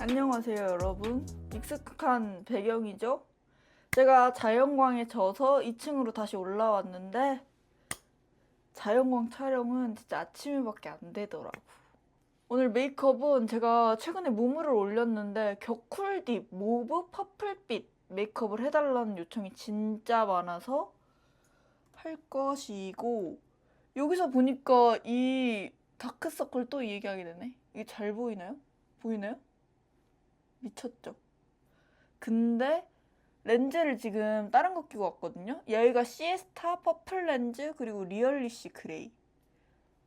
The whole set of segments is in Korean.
안녕하세요 여러분 익숙한 배경이죠 제가 자연광에 져서 2층으로 다시 올라왔는데 자연광 촬영은 진짜 아침에밖에 안 되더라고 오늘 메이크업은 제가 최근에 무무를 올렸는데 격쿨딥 모브 퍼플빛 메이크업을 해달라는 요청이 진짜 많아서 할 것이고 여기서 보니까 이 다크서클 또 얘기하게 되네 이게 잘 보이나요? 보이나요? 미쳤죠? 근데 렌즈를 지금 다른 거 끼고 왔거든요. 여기가 시에스타 퍼플 렌즈 그리고 리얼리시 그레이.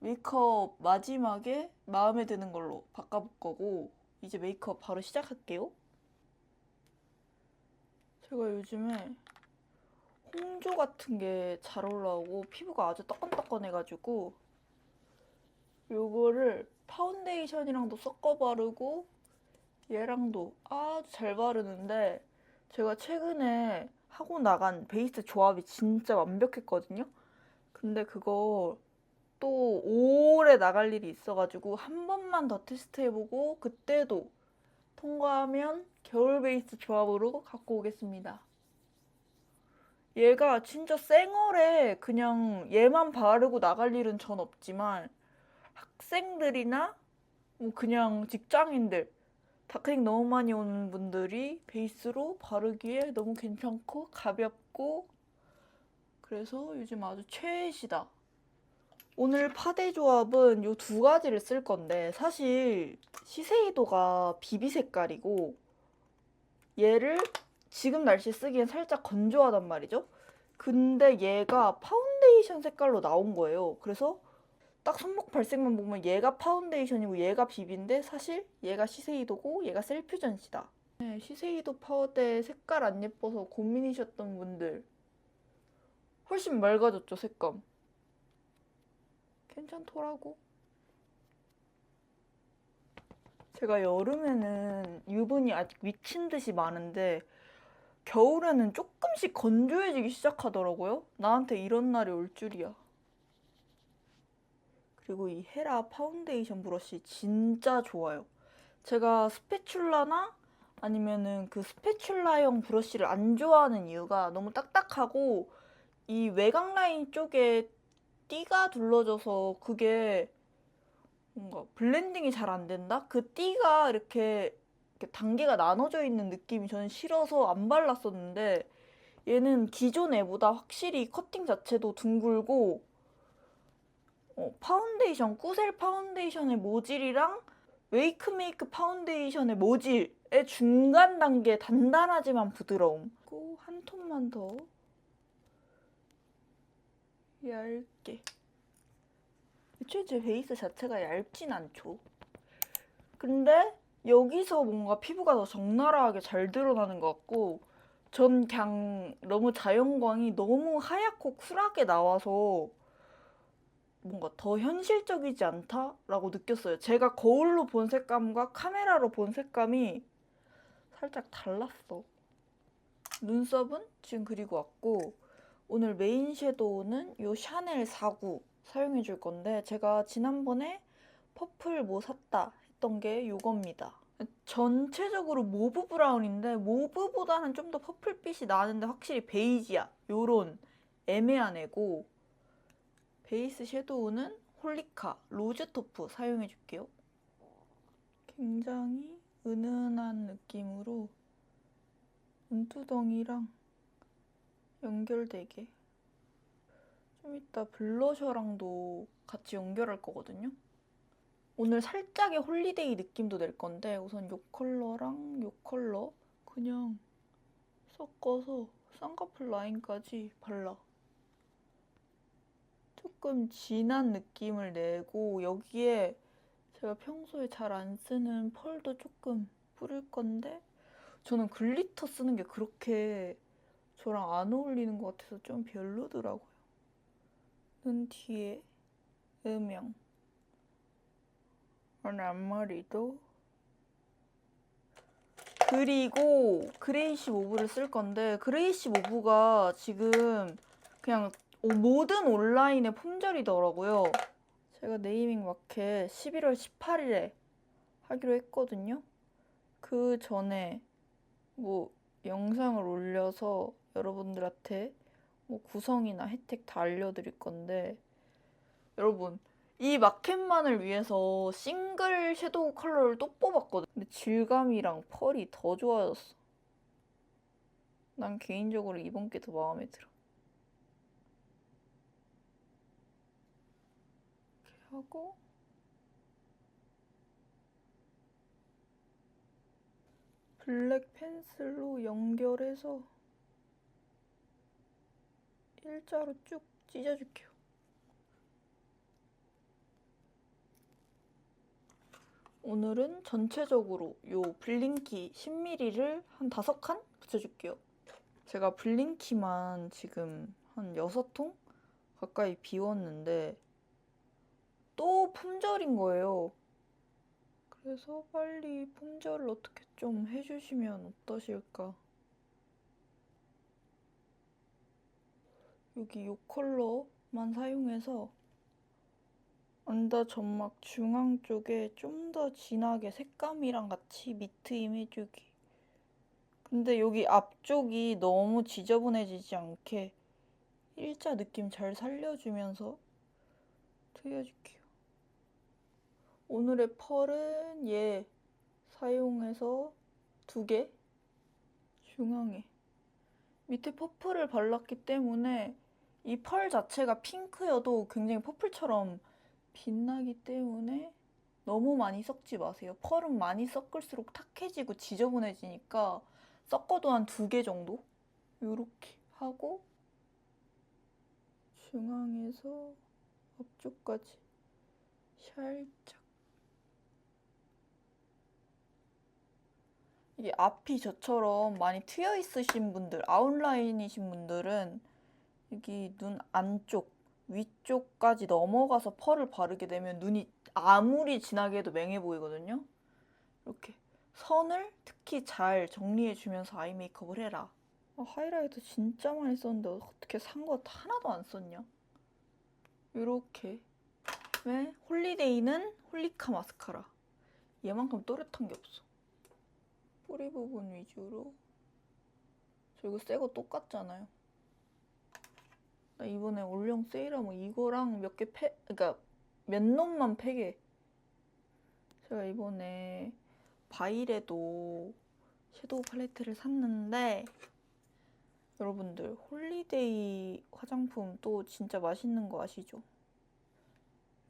메이크업 마지막에 마음에 드는 걸로 바꿔볼 거고 이제 메이크업 바로 시작할게요. 제가 요즘에 홍조 같은 게 잘 올라오고 피부가 아주 떠끈떠끈해가지고 요거를 파운데이션이랑도 섞어 바르고 얘랑도 아주 잘 바르는데 제가 최근에 하고 나간 베이스 조합이 진짜 완벽했거든요. 근데 그거 또 오래 나갈 일이 있어가지고 한 번만 더 테스트 해보고 그때도 통과하면 겨울 베이스 조합으로 갖고 오겠습니다. 얘가 진짜 쌩얼에 그냥 얘만 바르고 나갈 일은 전 없지만 학생들이나 뭐 그냥 직장인들 다크닝 너무 많이 오는 분들이 베이스로 바르기에 너무 괜찮고 가볍고 그래서 요즘 아주 최애시다. 오늘 파데 조합은 요두 가지를 쓸 건데 사실 시세이도가 비비 색깔이고 얘를 지금 날씨 쓰기엔 살짝 건조하단 말이죠. 근데 얘가 파운데이션 색깔로 나온 거예요. 그래서 딱 손목 발색만 보면 얘가 파운데이션이고 얘가 비비인데 사실 얘가 시세이도고 얘가 셀퓨전시다. 네, 시세이도 파우더의 색깔 안 예뻐서 고민이셨던 분들 훨씬 맑아졌죠 색감. 괜찮더라고. 제가 여름에는 유분이 아직 미친 듯이 많은데 겨울에는 조금씩 건조해지기 시작하더라고요. 나한테 이런 날이 올 줄이야. 그리고 이 헤라 파운데이션 브러쉬 진짜 좋아요. 제가 스패츌라나 아니면은 그 스패츌라형 브러쉬를 안 좋아하는 이유가 너무 딱딱하고 이 외곽 라인 쪽에 띠가 둘러져서 그게 뭔가 블렌딩이 잘 안 된다? 그 띠가 이렇게, 이렇게 단계가 나눠져 있는 느낌이 저는 싫어서 안 발랐었는데 얘는 기존 애보다 확실히 커팅 자체도 둥글고 어, 파운데이션, 꾸셀 파운데이션의 모질이랑 웨이크메이크 파운데이션의 모질의 중간 단계 단단하지만 부드러움. 그리고 한 톤만 더 얇게. 애초에 제 베이스 자체가 얇진 않죠. 근데 여기서 뭔가 피부가 더 적나라하게 잘 드러나는 것 같고 전 그냥 너무 자연광이 너무 하얗고 쿨하게 나와서 뭔가 더 현실적이지 않다라고 느꼈어요. 제가 거울로 본 색감과 카메라로 본 색감이 살짝 달랐어. 눈썹은 지금 그리고 왔고 오늘 메인 섀도우는 요 샤넬 49 사용해 줄 건데 제가 지난번에 퍼플 뭐 샀다 했던 게 요겁니다. 전체적으로 모브 브라운인데 모브보다는 좀 더 퍼플빛이 나는데 확실히 베이지야. 요런 애매한 애고 베이스 섀도우는 홀리카 로즈토프 사용해 줄게요. 굉장히 은은한 느낌으로 눈두덩이랑 연결되게 좀 이따 블러셔랑도 같이 연결할 거거든요. 오늘 살짝의 홀리데이 느낌도 낼 건데 우선 이 컬러랑 이 컬러 그냥 섞어서 쌍꺼풀 라인까지 발라. 조금 진한 느낌을 내고 여기에 제가 평소에 잘 안 쓰는 펄도 조금 뿌릴 건데 저는 글리터 쓰는 게 그렇게 저랑 안 어울리는 것 같아서 좀 별로더라고요. 눈 뒤에 음영 오늘 앞머리도 그리고 그레이시 모브를 쓸 건데 그레이시 모브가 지금 그냥 모든 온라인의 품절이더라고요. 제가 네이밍 마켓 11월 18일에 하기로 했거든요. 그 전에 뭐 영상을 올려서 여러분들한테 뭐 구성이나 혜택 다 알려드릴 건데 여러분 이 마켓만을 위해서 싱글 섀도우 컬러를 또 뽑았거든. 근데 질감이랑 펄이 더 좋아졌어. 난 개인적으로 이번 게 더 마음에 들어. 이렇게 하고 블랙 펜슬로 연결해서 일자로 쭉 찢어줄게요. 오늘은 전체적으로 요 블링키 10mm를 한 5칸 붙여줄게요. 제가 블링키만 지금 한 6통 가까이 비웠는데 또 품절인 거예요. 그래서 빨리 품절을 어떻게 좀 해주시면 어떠실까? 여기 요 컬러만 사용해서 언더 점막 중앙 쪽에 좀 더 진하게 색감이랑 같이 미트임 해주기. 근데 여기 앞쪽이 너무 지저분해지지 않게 일자 느낌 잘 살려주면서 트여줄게요. 오늘의 펄은 얘 사용해서 두 개 중앙에 밑에 퍼플을 발랐기 때문에 이 펄 자체가 핑크여도 굉장히 퍼플처럼 빛나기 때문에 너무 많이 섞지 마세요. 펄은 많이 섞을수록 탁해지고 지저분해지니까 섞어도 한 두 개 정도? 요렇게 하고 중앙에서 앞쪽까지 살짝 이게 앞이 저처럼 많이 트여 있으신 분들, 아웃라인이신 분들은 여기 눈 안쪽, 위쪽까지 넘어가서 펄을 바르게 되면 눈이 아무리 진하게 해도 맹해 보이거든요. 이렇게 선을 특히 잘 정리해 주면서 아이 메이크업을 해라. 아, 하이라이터 진짜 많이 썼는데 어떻게 산거 하나도 안 썼냐? 이렇게. 왜? 홀리데이는 홀리카 마스카라. 얘만큼 또렷한 게 없어. 뿌리 부분 위주로. 저 이거 새 거 똑같잖아요. 나 이번에 올영 세일하면 이거랑 몇 개 패, 그러니까 몇 놈만 패게. 제가 이번에 바일에도 섀도우 팔레트를 샀는데 여러분들 홀리데이 화장품 또 진짜 맛있는 거 아시죠?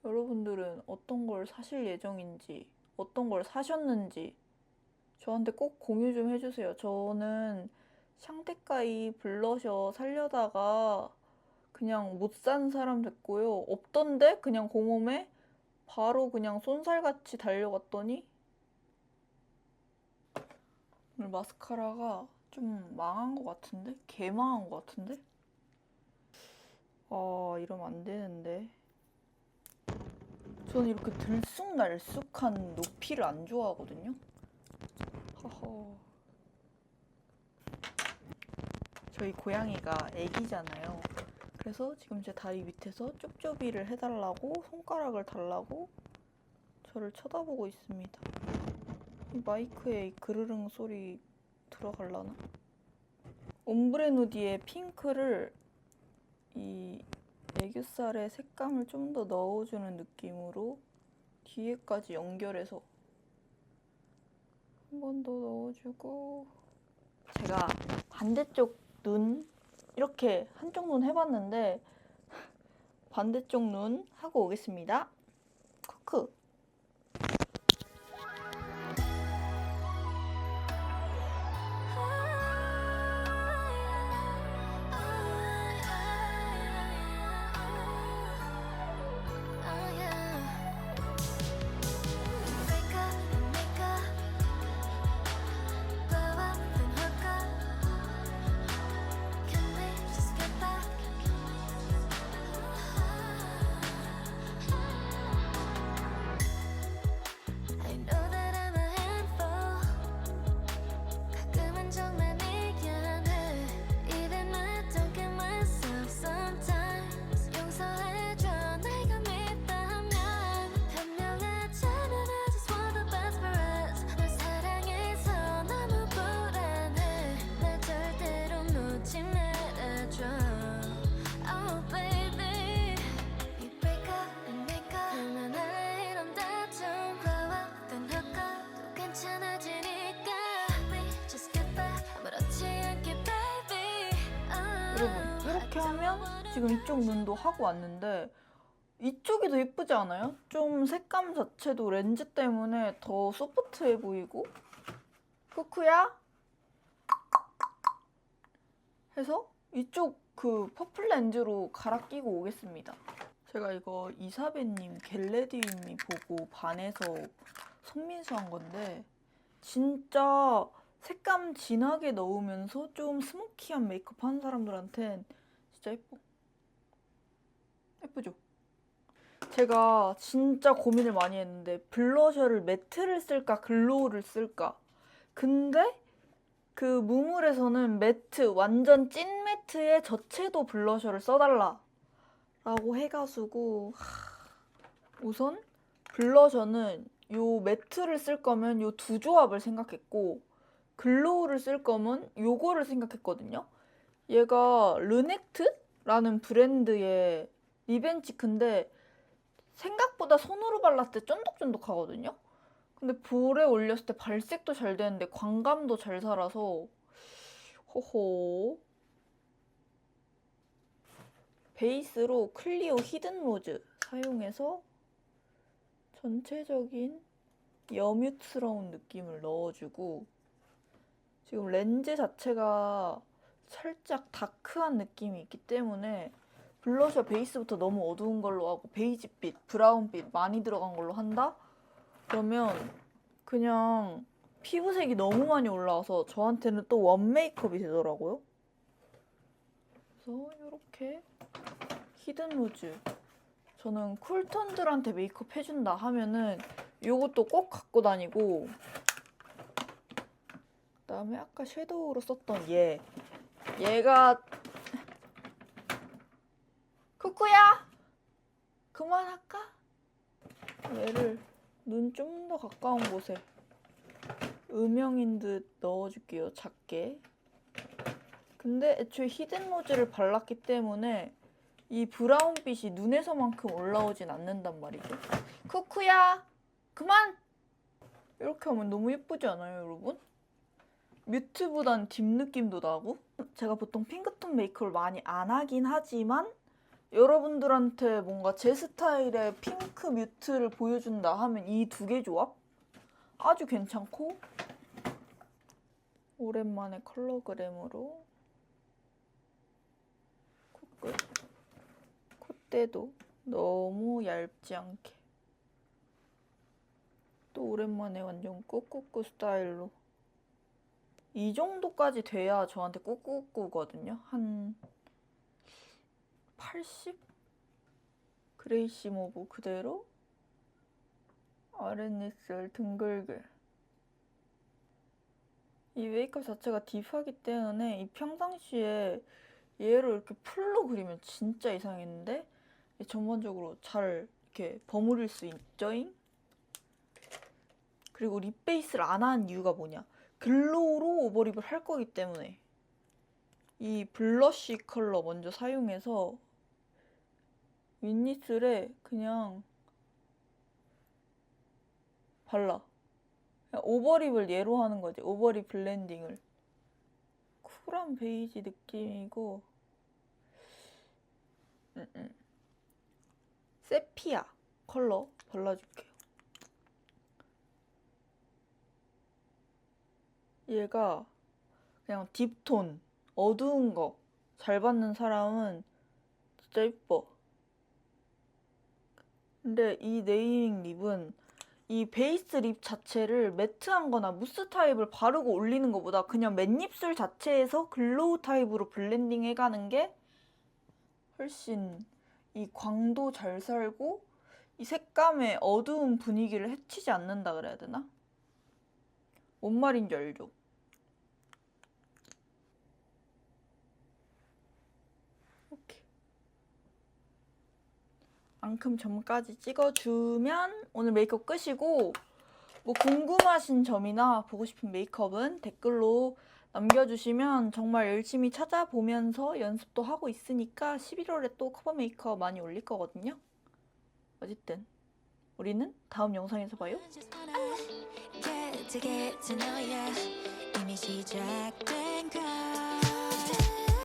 여러분들은 어떤 걸 사실 예정인지 어떤 걸 사셨는지 저한테 꼭 공유 좀 해주세요. 저는 샹테카이 블러셔 살려다가 그냥 못 산 사람 됐고요. 없던데 그냥 공홈에 바로 그냥 쏜살같이 달려갔더니 오늘 마스카라가 좀 망한 것 같은데? 개 망한 것 같은데? 아 이러면 안 되는데 저는 이렇게 들쑥날쑥한 높이를 안 좋아하거든요. 허허. 저희 고양이가 애기잖아요. 그래서 지금 제 다리 밑에서 쩝쩝이를 해달라고 손가락을 달라고 저를 쳐다보고 있습니다. 이 마이크에 이 그르릉 소리 들어갈라나? 옴브레 누디의 핑크를 이 애교살에 색감을 좀 더 넣어주는 느낌으로 뒤에까지 연결해서 한 번 더 넣어주고 제가 반대쪽 눈 이렇게 한쪽 눈 해봤는데 반대쪽 눈 하고 오겠습니다. 크크. 여러분 이렇게 하면 지금 이쪽 눈도 하고 왔는데 이쪽이 더 예쁘지 않아요? 좀 색감 자체도 렌즈 때문에 더 소프트해 보이고 쿠쿠야 해서 이쪽 그 퍼플 렌즈로 갈아 끼고 오겠습니다. 제가 이거 이사배님 겟레디님이 보고 반해서 손민수 한 건데 진짜 색감 진하게 넣으면서 좀 스모키한 메이크업 하는 사람들한텐 진짜 예뻐. 예쁘죠? 제가 진짜 고민을 많이 했는데 블러셔를 매트를 쓸까 글로우를 쓸까. 근데 그 무물에서는 매트 완전 찐 매트에 저채도 블러셔를 써달라 라고 해가지고 하, 우선 블러셔는 요 매트를 쓸 거면 요 두 조합을 생각했고 글로우를 쓸 거면 요거를 생각했거든요. 얘가 르넥트라는 브랜드의 리벤치크인데 생각보다 손으로 발랐을 때 쫀득쫀득하거든요. 근데 볼에 올렸을 때 발색도 잘 되는데 광감도 잘 살아서 호호 베이스로 클리오 히든 로즈 사용해서 전체적인 여뮤스러운 느낌을 넣어주고 지금 렌즈 자체가 살짝 다크한 느낌이 있기 때문에 블러셔 베이스부터 너무 어두운 걸로 하고 베이지빛, 브라운빛 많이 들어간 걸로 한다? 그러면 그냥 피부색이 너무 많이 올라와서 저한테는 또 원 메이크업이 되더라고요. 그래서 이렇게 히든 로즈 저는 쿨톤들한테 메이크업 해준다 하면은 이것도 꼭 갖고 다니고 그다음에 아까 섀도우로 썼던 얘 얘가 쿠쿠야 그만할까? 얘를 눈 좀 더 가까운 곳에 음영인 듯 넣어줄게요 작게 근데 애초에 히든 로즈를 발랐기 때문에 이 브라운빛이 눈에서만큼 올라오진 않는단 말이죠 쿠쿠야 그만! 이렇게 하면 너무 예쁘지 않아요 여러분? 뮤트보단 딥 느낌도 나고 제가 보통 핑크톤 메이크업을 많이 안 하긴 하지만 여러분들한테 뭔가 제 스타일의 핑크 뮤트를 보여준다 하면 이 두 개 조합? 아주 괜찮고 오랜만에 컬러그램으로 코끝 콧대도 너무 얇지 않게. 또 오랜만에 완전 꾸꾸꾸 스타일로 이 정도까지 돼야 저한테 꾸꾸꾸거든요. 한 80? 그레이시 모브 그대로 아랫입술 등글글 이 메이크업 자체가 딥하기 때문에 이 평상시에 얘를 이렇게 풀로 그리면 진짜 이상했는데 전반적으로 잘 이렇게 버무릴 수 있죠잉? 그리고 립 베이스를 안 하는 이유가 뭐냐? 글로우로 오버립을 할 거기 때문에 이 블러쉬 컬러 먼저 사용해서 윗입술에 그냥 발라. 오버립을 얘로 하는 거지. 오버립 블렌딩을. 쿨한 베이지 느낌이고 음, 음. 세피아 컬러 발라줄게요. 얘가 그냥 딥톤, 어두운 거 잘 받는 사람은 진짜 예뻐. 근데 이 네이밍 립은 이 베이스 립 자체를 매트한 거나 무스 타입을 바르고 올리는 것보다 그냥 맨입술 자체에서 글로우 타입으로 블렌딩 해가는 게 훨씬 이 광도 잘 살고 이 색감의 어두운 분위기를 해치지 않는다 그래야 되나? 뭔 말인지 알죠? 이렇게 앙큼 점까지 찍어주면 오늘 메이크업 끝이고 뭐 궁금하신 점이나 보고 싶은 메이크업은 댓글로 남겨주시면 정말 열심히 찾아보면서 연습도 하고 있으니까 11월에 또 커버 메이크업 많이 올릴 거거든요. 어쨌든 우리는 다음 영상에서 봐요.